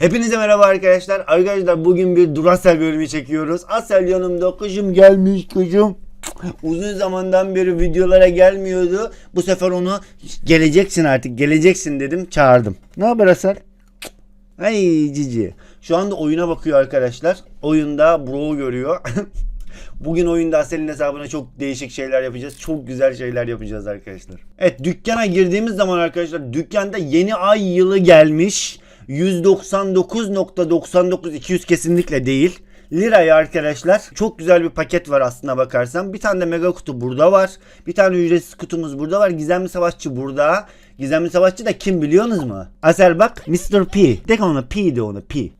Hepinize merhaba arkadaşlar. Arkadaşlar bugün bir Duracell bölümü çekiyoruz. Asel yanımda kızım gelmiş kızım. Uzun zamandan beri videolara gelmiyordu. Bu sefer onu geleceksin artık geleceksin dedim çağırdım. Ne haber Asel? Ay cici. Şu anda oyuna bakıyor arkadaşlar. Oyunda bro görüyor. Bugün oyunda Asel'in hesabına çok değişik şeyler yapacağız. Çok güzel şeyler yapacağız arkadaşlar. Evet dükkana girdiğimiz zaman arkadaşlar dükkanda yeni ay yılı gelmiş. 199.99 200 kesinlikle değil. Liraya arkadaşlar çok güzel bir paket var aslına bakarsam. Bir tane de mega kutu burada var. Bir tane ücretsiz kutumuz burada var. Gizemli savaşçı burada. Gizemli savaşçı da kim biliyorsunuz mu? Asel bak Mr. P. De ona P de ona P.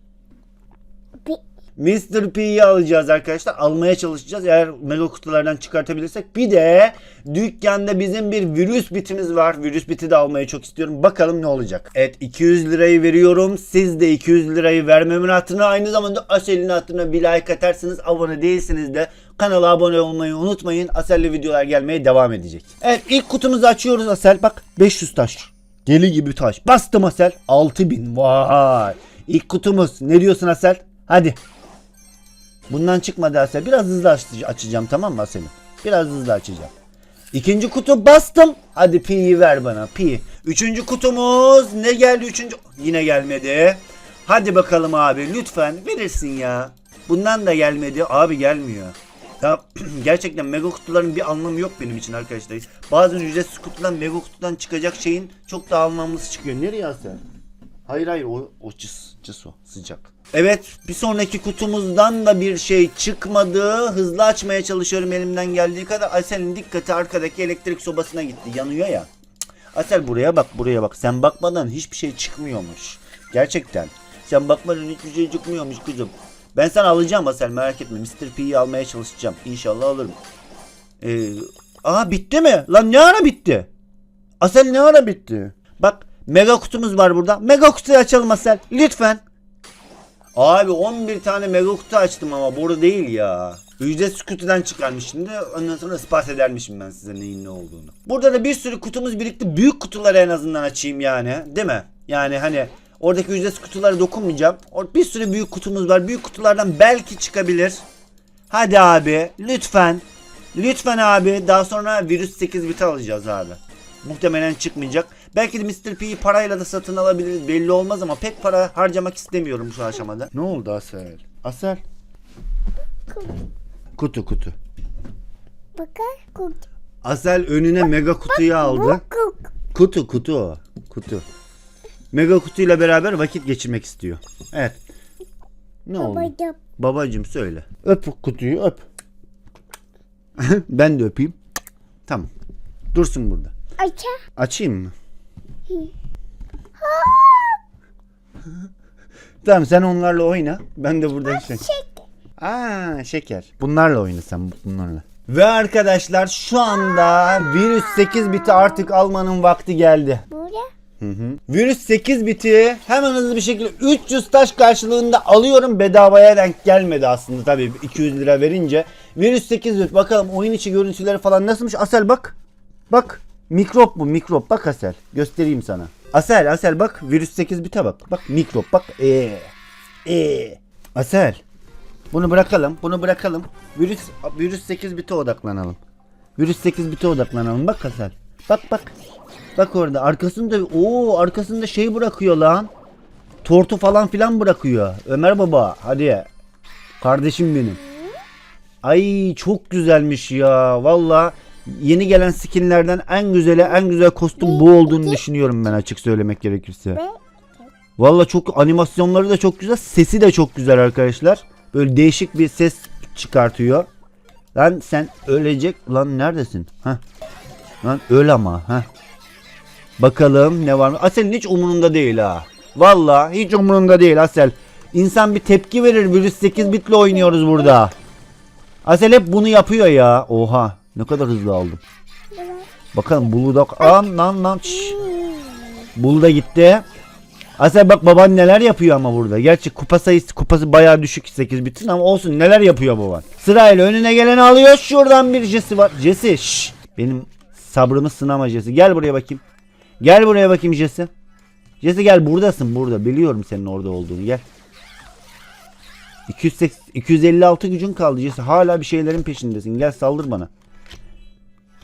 Mr. P'yi alacağız arkadaşlar. Almaya çalışacağız. Eğer mega kutulardan çıkartabilirsek. Bir de dükkanda bizim bir virüs bitimiz var. Virüs biti de almayı çok istiyorum. Bakalım ne olacak. Evet 200 lirayı veriyorum. Siz de 200 lirayı vermemin hatırına aynı zamanda Asel'in hatırına bir like atarsınız. Abone değilsiniz de kanala abone olmayı unutmayın. Asel'le videolar gelmeye devam edecek. Evet ilk kutumuzu açıyoruz Asel. Bak 500 taş. Deli gibi taş. Bastım Asel. 6000. Vay. İlk kutumuz. Ne diyorsun Asel? Hadi. Bundan çıkmadı Asel. Biraz hızlı aç- açacağım tamam mı Asel'im? Biraz hızlı açacağım. İkinci kutu bastım. Hadi pi'yi ver bana pi. Üçüncü kutumuz ne geldi üçüncü? Yine gelmedi. Hadi bakalım abi lütfen verirsin ya. Bundan da gelmedi. Abi gelmiyor. Ya gerçekten mega kutuların bir anlamı yok benim için arkadaşlar. Bazen ücretsiz kutudan mega kutudan çıkacak şeyin çok daha anlamlısı çıkıyor. Nereye Asel? Hayır hayır o, o cız, cız o sıcak. Evet bir sonraki kutumuzdan da bir şey çıkmadı. Hızlı açmaya çalışıyorum elimden geldiği kadar. Asel'in dikkati arkadaki elektrik sobasına gitti. Yanıyor ya. Asel buraya bak buraya bak. Sen bakmadan hiçbir şey çıkmıyormuş. Gerçekten. Sen bakmadan hiçbir şey çıkmıyormuş kızım. Ben sana alacağım Asel merak etme. Mr. P'yi almaya çalışacağım. İnşallah alırım. Ee, aa bitti mi? Lan ne ara bitti? Asel ne ara bitti? Bak mega kutumuz var burada. Mega kutuyu açalım Asel. Lütfen. Abi 11 tane mega kutu açtım ama boru değil ya. Ücretsiz kutudan çıkarmış şimdi. Ondan sonra ispat edermişim ben size neyin ne olduğunu. Burada da bir sürü kutumuz birikti. Büyük kutuları en azından açayım yani. Değil mi? Yani hani oradaki ücretsiz kutulara dokunmayacağım. Bir sürü büyük kutumuz var. Büyük kutulardan belki çıkabilir. Hadi abi lütfen. Lütfen abi. Daha sonra virüs 8 biti alacağız abi. Muhtemelen çıkmayacak. Belki de Mr. P'yi parayla da satın alabiliriz. Belli olmaz ama pek para harcamak istemiyorum şu aşamada. Ne oldu Asel? Asel? Kutu kutu. Bakar kuk. Asel önüne mega kutuyu aldı. Kutu kutu o. Kutu. Mega kutuyla beraber vakit geçirmek istiyor. Evet. Ne oldu? Babacım. Babacım söyle. Öp kutuyu öp. ben de öpeyim. Tamam. Dursun burada. Aça. Açayım mı? Tamam sen onlarla oyna. Ben de burada şey. Aa şeker. Bunlarla oyna sen bunlarla. Ve arkadaşlar şu anda virüs 8 biti artık almanın vakti geldi. Hı hı. Virüs 8 biti hemen hızlı bir şekilde 300 taş karşılığında alıyorum. Bedavaya denk gelmedi aslında tabii 200 lira verince. Virüs 8 bit bakalım oyun içi görüntüleri falan nasılmış? Asel bak. Bak. Mikrop bu mikrop. Bak Asel. Göstereyim sana. Asel Asel bak. Virüs 8 bite bak. Bak mikrop bak. Ee. Ee. Asel. Bunu bırakalım. Bunu bırakalım. Virüs virüs 8 bite odaklanalım. Virüs 8 bite odaklanalım. Bak Asel. Bak bak. Bak orada arkasında o arkasında şey bırakıyor lan. Tortu falan filan bırakıyor. Ömer baba hadi. Kardeşim benim. Ay çok güzelmiş ya. Valla yeni gelen skinlerden en güzeli en güzel kostüm bu olduğunu düşünüyorum ben açık söylemek gerekirse. Valla çok animasyonları da çok güzel. Sesi de çok güzel arkadaşlar. Böyle değişik bir ses çıkartıyor. Lan sen ölecek. Lan neredesin? Heh. Lan öl ama. Heh. Bakalım ne var mı? Asel'in hiç umurunda değil ha. Valla hiç umurunda değil Asel. İnsan bir tepki verir. Virüs 8 bitle oynuyoruz burada. Asel hep bunu yapıyor ya. Oha. Ne kadar hızlı aldım. Bakalım Bulu da... Lan lan. Bulu da gitti. Asel bak baban neler yapıyor ama burada. Gerçi kupa sayısı kupası bayağı düşük 8 bitin ama olsun neler yapıyor baban. Sırayla önüne geleni alıyor. Şuradan bir Jesse var. Jesse şşş. Benim sabrımı sınama Jesse. Gel buraya bakayım. Gel buraya bakayım Jesse. Jesse gel buradasın burada. Biliyorum senin orada olduğunu gel. 280, 256 gücün kaldı Jesse. Hala bir şeylerin peşindesin. Gel saldır bana.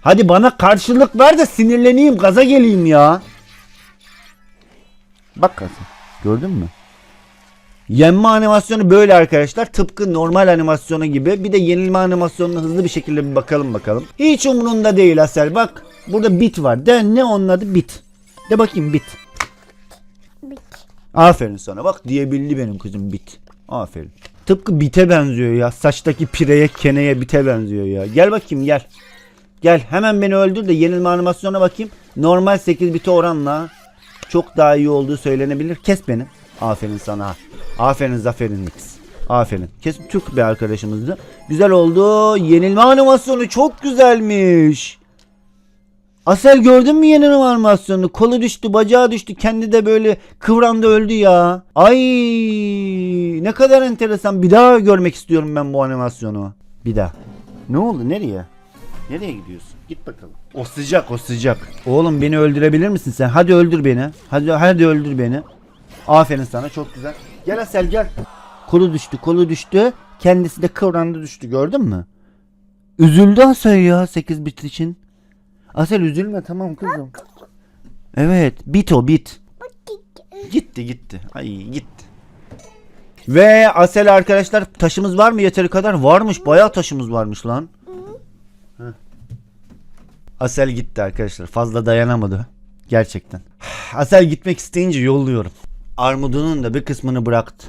Hadi bana karşılık ver de sinirleneyim. Gaza geleyim ya. Bak Hasan. Gördün mü? Yenme animasyonu böyle arkadaşlar. Tıpkı normal animasyonu gibi. Bir de yenilme animasyonuna hızlı bir şekilde bir bakalım bakalım. Hiç umurunda değil Asel. Bak burada bit var. De ne onun adı bit. De bakayım bit. Bit. Aferin sana. Bak diyebildi benim kızım bit. Aferin. Tıpkı bite benziyor ya. Saçtaki pireye, keneye bite benziyor ya. Gel bakayım gel. Gel hemen beni öldür de yenilme animasyonuna bakayım. Normal 8 bite oranla çok daha iyi olduğu söylenebilir. Kes beni. Aferin sana. Aferin Zafer'in Nix. Aferin. Kes Türk bir arkadaşımızdı. Güzel oldu. Yenilme animasyonu çok güzelmiş. Asel gördün mü yenilme animasyonunu? Kolu düştü, bacağı düştü. Kendi de böyle kıvrandı öldü ya. Ay ne kadar enteresan. Bir daha görmek istiyorum ben bu animasyonu. Bir daha. Ne oldu? Nereye? Nereye gidiyorsun? Git bakalım. O sıcak, o sıcak. Oğlum beni öldürebilir misin sen? Hadi öldür beni. Hadi hadi öldür beni. Aferin sana çok güzel. Gel Asel gel. Kolu düştü, kolu düştü. Kendisi de kıvrandı düştü gördün mü? Üzüldü Asel ya 8 bit için. Asel üzülme tamam kızım. Evet bit o bit. Gitti gitti. Ay gitti. Ve Asel arkadaşlar taşımız var mı yeteri kadar? Varmış bayağı taşımız varmış lan. Asel gitti arkadaşlar fazla dayanamadı. Gerçekten. Asel gitmek isteyince yolluyorum. Armudunun da bir kısmını bıraktı.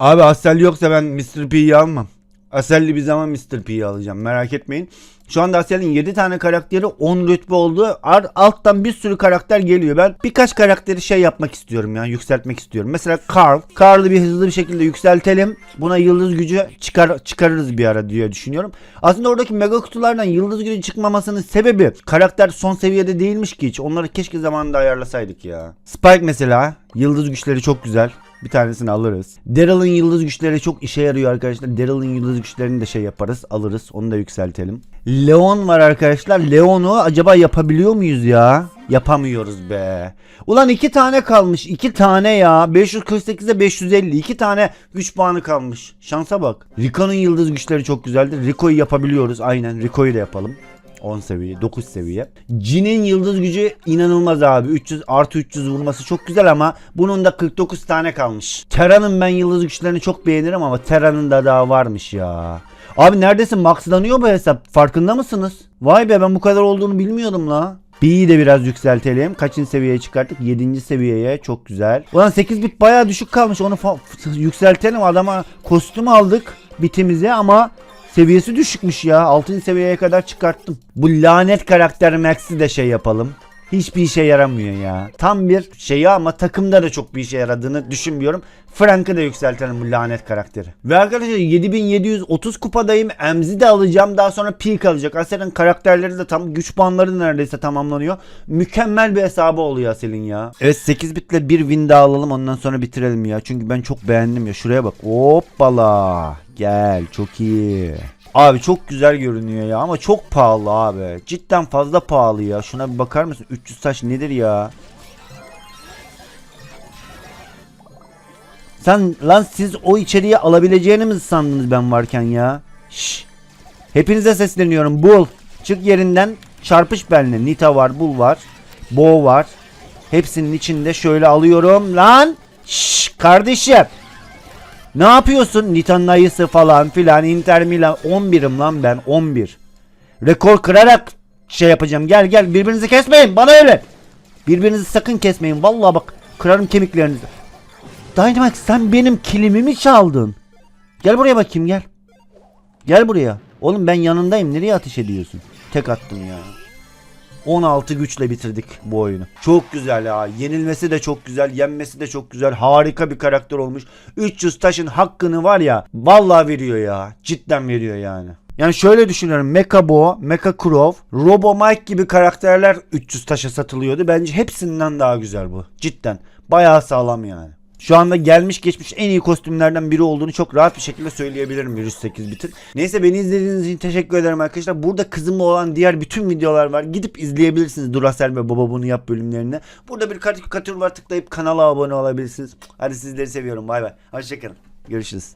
Abi Asel yoksa ben Mr. P'yi almam. Asel'li bir zaman Mr. P'yi alacağım merak etmeyin. Şu anda Asel'in 7 tane karakteri 10 rütbe oldu. Ar- alttan bir sürü karakter geliyor. Ben birkaç karakteri şey yapmak istiyorum ya yükseltmek istiyorum. Mesela Carl. Carl'ı bir hızlı bir şekilde yükseltelim. Buna yıldız gücü çıkar çıkarırız bir ara diye düşünüyorum. Aslında oradaki mega kutulardan yıldız gücü çıkmamasının sebebi karakter son seviyede değilmiş ki hiç. Onları keşke zamanında ayarlasaydık ya. Spike mesela yıldız güçleri çok güzel. Bir tanesini alırız. Daryl'ın yıldız güçleri çok işe yarıyor arkadaşlar. Daryl'ın yıldız güçlerini de şey yaparız. Alırız. Onu da yükseltelim. Leon var arkadaşlar. Leon'u acaba yapabiliyor muyuz ya? Yapamıyoruz be. Ulan iki tane kalmış. iki tane ya. 548'e 550. iki tane güç puanı kalmış. Şansa bak. Rico'nun yıldız güçleri çok güzeldir. Rico'yu yapabiliyoruz. Aynen. Rico'yu da yapalım. 10 seviye, 9 seviye. Jin'in yıldız gücü inanılmaz abi. 300 artı 300 vurması çok güzel ama bunun da 49 tane kalmış. Terra'nın ben yıldız güçlerini çok beğenirim ama Terra'nın da daha varmış ya. Abi neredeyse maxlanıyor bu hesap. Farkında mısınız? Vay be ben bu kadar olduğunu bilmiyordum la. B'yi de biraz yükseltelim. Kaçıncı seviyeye çıkarttık? 7. seviyeye. Çok güzel. Ulan 8 bit bayağı düşük kalmış. Onu yükseltelim. Adama kostüm aldık bitimize ama seviyesi düşükmüş ya. 6. seviyeye kadar çıkarttım. Bu lanet karakter Max'i de şey yapalım. Hiçbir işe yaramıyor ya. Tam bir şeyi ama takımda da çok bir işe yaradığını düşünmüyorum. Frank'ı da yükseltelim bu lanet karakteri. Ve arkadaşlar 7730 kupadayım. Emzi de alacağım. Daha sonra peak alacak. Asel'in karakterleri de tam güç puanları neredeyse tamamlanıyor. Mükemmel bir hesabı oluyor Asel'in ya. Evet 8 bitle bir win daha alalım. Ondan sonra bitirelim ya. Çünkü ben çok beğendim ya. Şuraya bak. Hoppala. Gel. Çok iyi. Abi çok güzel görünüyor ya ama çok pahalı abi. Cidden fazla pahalı ya. Şuna bir bakar mısın? 300 taş nedir ya? Sen lan siz o içeriği alabileceğini mi sandınız ben varken ya? Şş. Hepinize sesleniyorum. Bul. Çık yerinden çarpış benimle. Nita var, Bul var. Bo var. Hepsinin içinde şöyle alıyorum. Lan. Şş, kardeşim. Ne yapıyorsun? Nita'nın ayısı falan filan. Inter Milan 11'im lan ben 11. Rekor kırarak şey yapacağım. Gel gel birbirinizi kesmeyin. Bana öyle. Birbirinizi sakın kesmeyin. Vallahi bak kırarım kemiklerinizi. Dynamax sen benim kilimimi çaldın. Gel buraya bakayım gel. Gel buraya. Oğlum ben yanındayım. Nereye ateş ediyorsun? Tek attım ya. 16 güçle bitirdik bu oyunu. Çok güzel ya. Yenilmesi de çok güzel. Yenmesi de çok güzel. Harika bir karakter olmuş. 300 taşın hakkını var ya. Vallahi veriyor ya. Cidden veriyor yani. Yani şöyle düşünüyorum. Mecha Bo, Mecha Crow, Robo Mike gibi karakterler 300 taşa satılıyordu. Bence hepsinden daha güzel bu. Cidden. Bayağı sağlam yani. Şu anda gelmiş geçmiş en iyi kostümlerden biri olduğunu çok rahat bir şekilde söyleyebilirim Virüs 8 bitin. Neyse beni izlediğiniz için teşekkür ederim arkadaşlar. Burada kızımla olan diğer bütün videolar var. Gidip izleyebilirsiniz Duracell ve Baba Bunu Yap bölümlerini. Burada bir karikatür var tıklayıp kanala abone olabilirsiniz. Hadi sizleri seviyorum bay bay. Hoşçakalın. Görüşürüz.